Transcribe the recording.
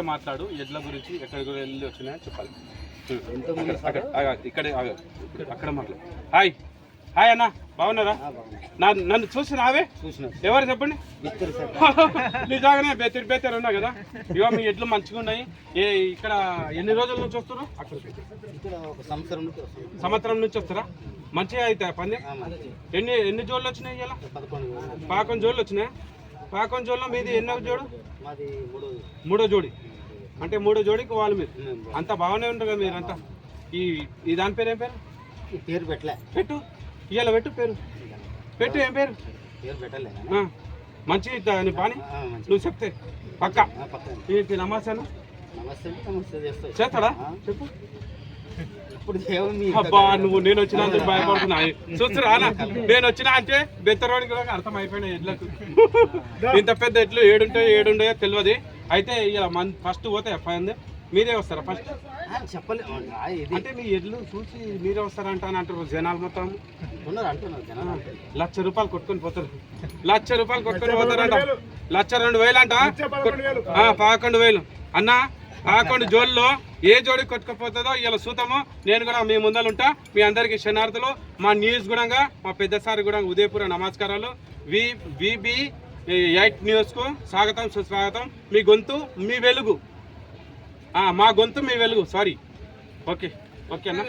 మాట్లాడు? ఎడ్ల గురించి ఎక్కడి గురించి వెళ్ళి వచ్చినాయో చెప్పాలి. ఇక్కడే. అక్కడ మాట్లాడు. హాయ్. హాయ్ అన్న బాగున్నారా? నా నన్ను చూసి రావే? చూసిన. ఎవరు చెప్పండి? నిజంగానే బెత్తడి బెత్తడి ఉన్నా కదా? ఇవో మీ ఎడ్లు మంచిగా ఉన్నాయి. ఏ ఇక్కడ ఎన్ని రోజుల నుంచి ఒక సంవత్సరం నుంచి వస్తుంది సంవత్సరం నుంచి వస్తారా? మంచిగా పంది? ఆ, మంచి. ఎన్ని ఎన్ని జోళ్ళు వచ్చినాయి ఇలా పదకొండు జోళ్ళు వచ్చినాయి? పాకం జోళ్ళలో మీది ఎన్నో జోడు? మూడు జోడి. అంటే మూడో జోడికి వాళ్ళు మీరు? అంత బాగానే ఉంటారు కదా మీరంతా ఈ ఈ దాని పేరు ఏం పేరు? పేరు పెట్టలే. పెట్టు. ఇవాళ పెట్టు పేరు. పెట్టు ఏం పేరు? పేరు పెట్టలే మంచి పాని నువ్వు చెప్తే. పక్క. నమస్తే చేస్తాడా? చెప్పు. అబ్బా నువ్వు నేను వచ్చినా అందుకు భయపడుతున్నా చూస్తురా నేను వచ్చినా అంటే బెత్తరోడి కూడా అర్థం అయిపోయినా ఎడ్లకు. ఇంత పెద్ద ఎడ్లు ఏడుంటాయో ఏడుంటాయో తెలియదు. అయితే ఇలా మన ఫస్ట్ పోతాయి పైంది మీరే వస్తారా ఫస్ట్? ఆ, చెప్పలే. ఆ, ఇది. అంటే మీ ఎడ్లు చూసి మీరే వస్తారంట అని అంటారు జనాలు మొత్తం. ఉన్నారు అంటున్నారు జనాలు. లక్ష రూపాయలు కొట్టుకొని పోతారు. లక్ష రూపాయలు కొట్టుకొని పోతారంట. లక్ష రెండు వేలు. అంట ఆ, పదకొండు వేలు. అన్న పదకొండు జోల్లో ఏ జోడి కొట్టుకుపోతుందో ఇలా సూతము. నేను కూడా మీ ముందర ఉంటా. మీ అందరికి శనార్థులు మా న్యూస్ గుడంగా మా పెద్దసారి కూడా ఉదయపూర నమస్కారాలు. వి విబి ఎయిట్ న్యూస్కు స్వాగతం సుస్వాగతం. మీ గొంతు మీ వెలుగు. మా గొంతు మీ వెలుగు. సారీ ఓకే ఓకే అన్న.